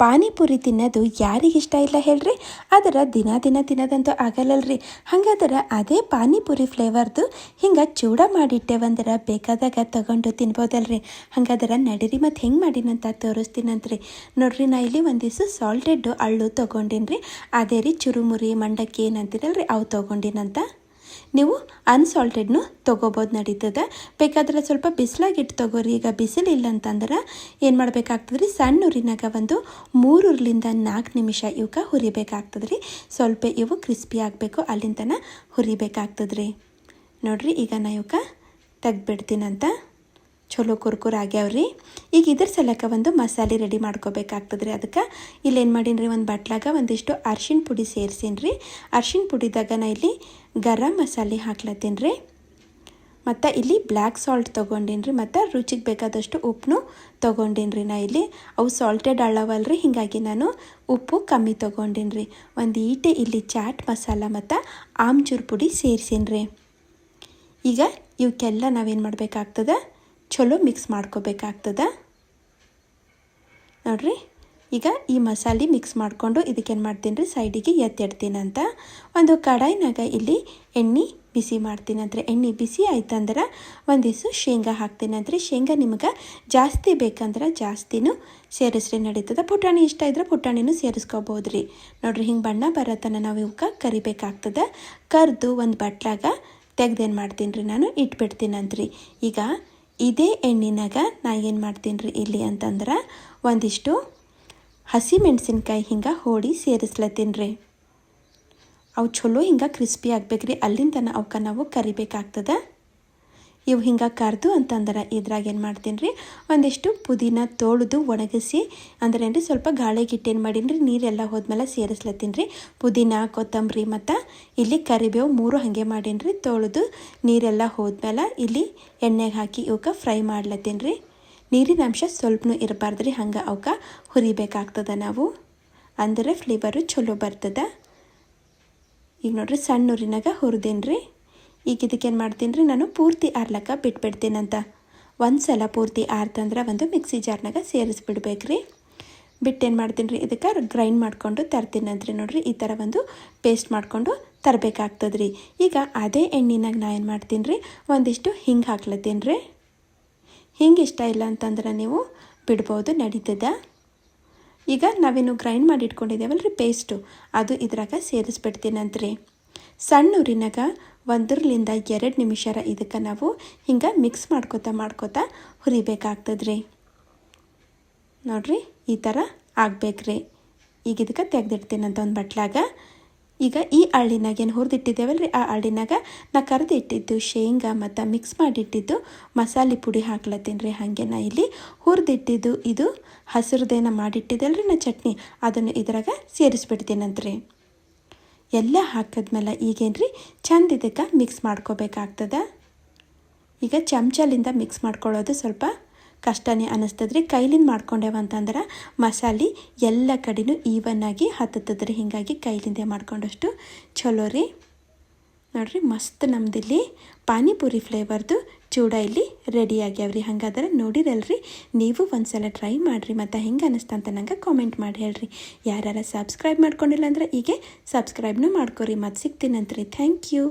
ಪಾನಿಪುರಿ ತಿನ್ನೋದು ಯಾರಿಗಿಷ್ಟ ಇಲ್ಲ ಹೇಳ್ರಿ? ಅದರ ದಿನ ದಿನ ತಿನ್ನೋದಂತೂ ಆಗಲ್ಲಲ್ರಿ. ಹಂಗಾದ್ರೆ ಅದೇ ಪಾನಿಪುರಿ ಫ್ಲೇವರ್ದು ಹಿಂಗೆ ಚೂಡ ಮಾಡಿಟ್ಟೆವಂದ್ರೆ ಬೇಕಾದಾಗ ತಗೊಂಡು ತಿನ್ಬೋದಲ್ರಿ. ಹಂಗಾದ್ರೆ ನಡೀರಿ ಮತ್ತು ಹೆಂಗೆ ಮಾಡಿನಂತ ತೋರಿಸ್ತೀನಂತ್ರಿ. ನೋಡ್ರಿ, ನಾ ಇಲ್ಲಿ ಒಂದಿವ್ಸ ಸಾಲ್ಟೆಡ್ ಅಳ್ಳು ತೊಗೊಂಡಿನ್ರಿ. ಅದೇ ರೀ ಚುರುಮುರಿ, ಮಂಡಕ್ಕಿ ಏನಂತೀರಲ್ರಿ, ಅವು ತೊಗೊಂಡಿನಂತ? ನೀವು ಅನ್ಸಾಲ್ಟೆಡ್ನು ತೊಗೋಬೋದು ನಡೀತದೆ. ಬೇಕಾದ್ರೆ ಸ್ವಲ್ಪ ಬಿಸಿಲಾಗಿಟ್ಟು ತೊಗೋರಿ. ಈಗ ಬಿಸಿಲಿಲ್ಲ ಅಂತಂದ್ರೆ ಏನು ಮಾಡಬೇಕಾಗ್ತದ್ರಿ? ಸಣ್ಣ ಉರಿನಾಗ ಒಂದು ಮೂರರಿಂದ ನಾಲ್ಕು ನಿಮಿಷ ಇವಕ್ಕೆ ಹುರಿಬೇಕಾಗ್ತದೆ ರೀ ಸ್ವಲ್ಪ ಇವು ಕ್ರಿಸ್ಪಿ ಆಗಬೇಕು. ಅಲ್ಲಿಂದನ ಹುರಿಬೇಕಾಗ್ತದೆ ರೀ ನೋಡಿರಿ, ಈಗ ನಾ ಇವಕ್ಕೆ ತೆಗ್ದುಬಿಡ್ತೀನಂತ. ಚಲೋ ಕುರ್ಕುರ್ ಆಗ್ಯಾವ್ರಿ. ಈಗ ಇದ್ರ ಸಲಕ ಒಂದು ಮಸಾಲೆ ರೆಡಿ ಮಾಡ್ಕೋಬೇಕಾಗ್ತದೆ ರೀ ಅದಕ್ಕೆ. ಇಲ್ಲೇನು ಮಾಡೀನಿ ರೀ ಒಂದು ಬಟ್ಲಾಗ ಒಂದಿಷ್ಟು ಅರ್ಶಿಣ ಪುಡಿ ಸೇರಿಸೀನಿ ರೀ ಅರ್ಶಿಣ ಪುಡಿದಾಗ ನಾ ಇಲ್ಲಿ ಗರಂ ಮಸಾಲೆ ಹಾಕ್ಲತ್ತೀನಿ ರೀ ಮತ್ತು ಇಲ್ಲಿ ಬ್ಲ್ಯಾಕ್ ಸಾಲ್ಟ್ ತೊಗೊಂಡೀನಿ ರೀ ಮತ್ತು ರುಚಿಗೆ ಬೇಕಾದಷ್ಟು ಉಪ್ಪು ತೊಗೊಂಡೀನಿ ರೀ ನಾ ಇಲ್ಲಿ. ಅವು ಸಾಲ್ಟೆಡ್ ಅಳ್ಳವಲ್ರಿ ಹೀಗಾಗಿ ನಾನು ಉಪ್ಪು ಕಮ್ಮಿ ತೊಗೊಂಡೀನಿ ರೀ ಒಂದು ಈಟೆ ಇಲ್ಲಿ ಚಾಟ್ ಮಸಾಲ ಮತ್ತು ಆಮ್ಚೂರು ಪುಡಿ ಸೇರಿಸೀನಿ ರೀ ಈಗ ಇವಕ್ಕೆಲ್ಲ ನಾವೇನು ಮಾಡಬೇಕಾಗ್ತದೆ? ಚಲೋ ಮಿಕ್ಸ್ ಮಾಡ್ಕೋಬೇಕಾಗ್ತದೆ. ನೋಡ್ರಿ, ಈಗ ಈ ಮಸಾಲೆ ಮಿಕ್ಸ್ ಮಾಡಿಕೊಂಡು ಇದಕ್ಕೇನು ಮಾಡ್ತೀನಿ ರೀ ಸೈಡಿಗೆ ಎತ್ತಿಡ್ತೀನಂತ. ಒಂದು ಕಡಾಯಿನಾಗ ಇಲ್ಲಿ ಎಣ್ಣೆ ಬಿಸಿ ಮಾಡ್ತೀನಂದ್ರೆ ಎಣ್ಣೆ ಬಿಸಿ ಆಯ್ತಂದ್ರೆ ಒಂದಿಷ್ಟು ಶೇಂಗಾ ಹಾಕ್ತೀನಂದ್ರೆ ಶೇಂಗಾ ನಿಮಗೆ ಜಾಸ್ತಿ ಬೇಕಂದ್ರೆ ಜಾಸ್ತಿನೂ ಸೇರಿಸ್ರಿ. ನಡೀತದೆ ಪುಟಾಣಿ. ಇಷ್ಟ ಇದ್ರೆ ಪುಟಾಣಿನೂ ಸೇರಿಸ್ಕೋಬೋದು ರೀ ನೋಡ್ರಿ, ಹಿಂಗೆ ಬಣ್ಣ ಬರೋತನ ನಾವು ಇವಕ್ಕೆ ಕರಿಬೇಕಾಗ್ತದೆ. ಕರೆದು ಒಂದು ಬಟ್ಲಾಗ ತೆಗ್ದೇನು ಮಾಡ್ತೀನಿ ರೀ ನಾನು ಇಟ್ಬಿಡ್ತೀನಂತ್ರಿ. ಈಗ ಇದೇ ಎಣ್ಣಿನಾಗ ನಾ ಏನು ಮಾಡ್ತೀನಿ ರೀ ಇಲ್ಲಿ ಅಂತಂದ್ರೆ ಒಂದಿಷ್ಟು ಹಸಿ ಮೆಣಸಿನ್ಕಾಯಿ ಹಿಂಗೆ ಹೋಡಿ ಸೇರಿಸ್ಲತ್ತೀನಿ ರೀ ಅವು ಚಲೋ ಹಿಂಗೆ ಕ್ರಿಸ್ಪಿ ರೀ ಅಲ್ಲಿಂದ ಅವಕ್ಕೆ ನಾವು ಕರಿಬೇಕಾಗ್ತದೆ. ಇವು ಹಿಂಗೆ ಕರೆದು ಅಂತಂದ್ರೆ ಇದ್ರಾಗ ಏನು ಮಾಡ್ತೀನಿ ರೀ ಒಂದಿಷ್ಟು ಪುದೀನ ತೋಳ್ದು ಒಣಗಿಸಿ ಅಂದ್ರೆ ಏನು ರೀ ಸ್ವಲ್ಪ ಗಾಳಿಗಿಟ್ಟು ಏನು ಮಾಡೀನಿ ರೀ ನೀರೆಲ್ಲ ಹೋದ್ಮೇಲೆ ಸೇರಿಸ್ಲತ್ತೀನಿ ರೀ ಪುದೀನ, ಕೊತ್ತಂಬರಿ ಮತ್ತು ಇಲ್ಲಿ ಕರಿಬೇವು ಮೂರು ಹಾಗೆ ಮಾಡೀನಿ ರೀ ತೊಳೆದು ನೀರೆಲ್ಲ ಹೋದ್ಮೇಲೆ ಇಲ್ಲಿ ಎಣ್ಣೆಗೆ ಹಾಕಿ ಇವಕ್ಕೆ ಫ್ರೈ ಮಾಡ್ಲತ್ತೀನಿ ರೀ ನೀರಿನ ಅಂಶ ಸ್ವಲ್ಪನೂ ಇರಬಾರ್ದು ರೀ ಹಂಗೆ ಅವಕ್ಕೆ ಹುರಿಬೇಕಾಗ್ತದೆ ನಾವು. ಅಂದರೆ ಫ್ಲೇವರು ಚಲೋ ಬರ್ತದೆ. ಈಗ ನೋಡ್ರಿ ಸಣ್ಣ ಊರಿನಾಗ ಹುರಿದೇನ್ರಿ. ಈಗ ಇದಕ್ಕೇನು ಮಾಡ್ತೀನಿ ರೀ ನಾನು ಪೂರ್ತಿ ಆರ್ಲಕ್ಕ ಬಿಟ್ಬಿಡ್ತೀನಂತ. ಒಂದು ಸಲ ಪೂರ್ತಿ ಆರ್ತಂದ್ರೆ ಒಂದು ಮಿಕ್ಸಿ ಜಾರ್ನಾಗ ರೀ ಬಿಟ್ಟೇನು ಮಾಡ್ತೀನಿ ರೀ ಇದಕ್ಕೆ ಗ್ರೈಂಡ್ ಮಾಡಿಕೊಂಡು ತರ್ತೀನಂತ್ರಿ ನೋಡಿರಿ. ಈ ಥರ ಒಂದು ಪೇಸ್ಟ್ ಮಾಡಿಕೊಂಡು ತರಬೇಕಾಗ್ತದೆ ರೀ ಈಗ ಅದೇ ಎಣ್ಣಿನಾಗ ನಾ ಏನು ಮಾಡ್ತೀನಿ ರೀ ಒಂದಿಷ್ಟು ಹಿಂಗೆ ಹಾಕ್ಲತ್ತೀನಿ ರೀ ಹಿಂಗೆ ಇಷ್ಟ ಇಲ್ಲ ಅಂತಂದ್ರೆ ನೀವು ಬಿಡ್ಬೋದು, ನಡೀತದ. ಈಗ ನಾವೇನು ಗ್ರೈಂಡ್ ಮಾಡಿ ಇಟ್ಕೊಂಡಿದ್ದೇವಲ್ಲ ರೀ ಪೇಸ್ಟು ಅದು ಇದ್ರಾಗ ಸೇರಿಸ್ಬಿಡ್ತೀನಂತ್ರಿ. ಸಣ್ಣ ಒಂದರಲಿಂದ ಎರಡು ನಿಮಿಷರ ಇದಕ್ಕೆ ನಾವು ಹಿಂಗೆ ಮಿಕ್ಸ್ ಮಾಡ್ಕೋತಾ ಮಾಡ್ಕೋತಾ ಹುರಿಬೇಕಾಗ್ತದೆ ರೀ ನೋಡ್ರಿ, ಈ ಥರ ಆಗ್ಬೇಕ್ರಿ. ಈಗ ಇದಕ್ಕೆ ತೆಗ್ದಿಡ್ತೀನಂತ ಒಂದು ಬಟ್ಲಾಗ. ಈಗ ಈ ಅಳ್ಳಿನಾಗ ಏನು ಹುರಿದಿಟ್ಟಿದ್ದೇವಲ್ಲ ರೀ ಆ ಅಳ್ಳಿನಾಗ ನಾ ಕರೆದಿಟ್ಟಿದ್ದು ಶೇಂಗಾ ಮತ್ತು ಮಿಕ್ಸ್ ಮಾಡಿಟ್ಟಿದ್ದು ಮಸಾಲೆ ಪುಡಿ ಹಾಕ್ಲತ್ತೀನಿ ರೀ ಹಾಗೆ ನಾ ಇಲ್ಲಿ ಹುರಿದಿಟ್ಟಿದ್ದು ಇದು ಹಸಿರದೇನ ಮಾಡಿಟ್ಟಿದ್ದಲ್ರಿ ನಾ ಚಟ್ನಿ. ಅದನ್ನು ಇದ್ರಾಗ ಸೇರಿಸ್ಬಿಡ್ತೀನಂತ್ರಿ. ಎಲ್ಲ ಹಾಕಿದ್ಮೇಲೆ ಈಗೇನು ರೀ ಚಂದ ಇದಕ್ಕೆ ಮಿಕ್ಸ್ ಮಾಡ್ಕೋಬೇಕಾಗ್ತದೆ. ಈಗ ಚಮಚಲಿಂದ ಮಿಕ್ಸ್ ಮಾಡ್ಕೊಳ್ಳೋದು ಸ್ವಲ್ಪ ಕಷ್ಟನೇ ಅನ್ನಿಸ್ತದೆ ರೀ ಕೈಲಿಂದ ಮಾಡ್ಕೊಂಡೇವಂತಂದ್ರೆ ಮಸಾಲೆ ಎಲ್ಲ ಕಡೆನೂ ಈವನ್ನಾಗಿ ರೀ ಹೀಗಾಗಿ ಕೈಲಿಂದೇ ಮಾಡ್ಕೊಂಡಷ್ಟು ಚಲೋ ರೀ. ನೋಡಿರಿ ಮಸ್ತ್ ನಮ್ದಿಲ್ಲಿ ಪಾನಿಪುರಿ ಫ್ಲೇವರ್ದು ಚೂಡ ಇಲ್ಲಿ ರೆಡಿ ಆಗ್ಯಾವ್ರಿ ಹಂಗಾದ್ರೆ ನೋಡಿರಲ್ರಿ, ನೀವು ಒಂದ್ಸಲ ಟ್ರೈ ಮಾಡಿರಿ ಮತ್ತು ಹೆಂಗೆ ಅನ್ನಿಸ್ತು ಅಂತ ನಂಗೆ ಕಾಮೆಂಟ್ ಮಾಡಿ ಹೇಳ್ರಿ. ಯಾರು ಸಬ್ಸ್ಕ್ರೈಬ್ ಮಾಡ್ಕೊಂಡಿಲ್ಲ ಅಂದ್ರೆ ಹೀಗೆ ಸಬ್ಸ್ಕ್ರೈಬ್ನೂ ಮಾಡ್ಕೊರಿ. ಮತ್ತು ಸಿಗ್ತೀನಂತ್ರಿ ಥ್ಯಾಂಕ್ ಯು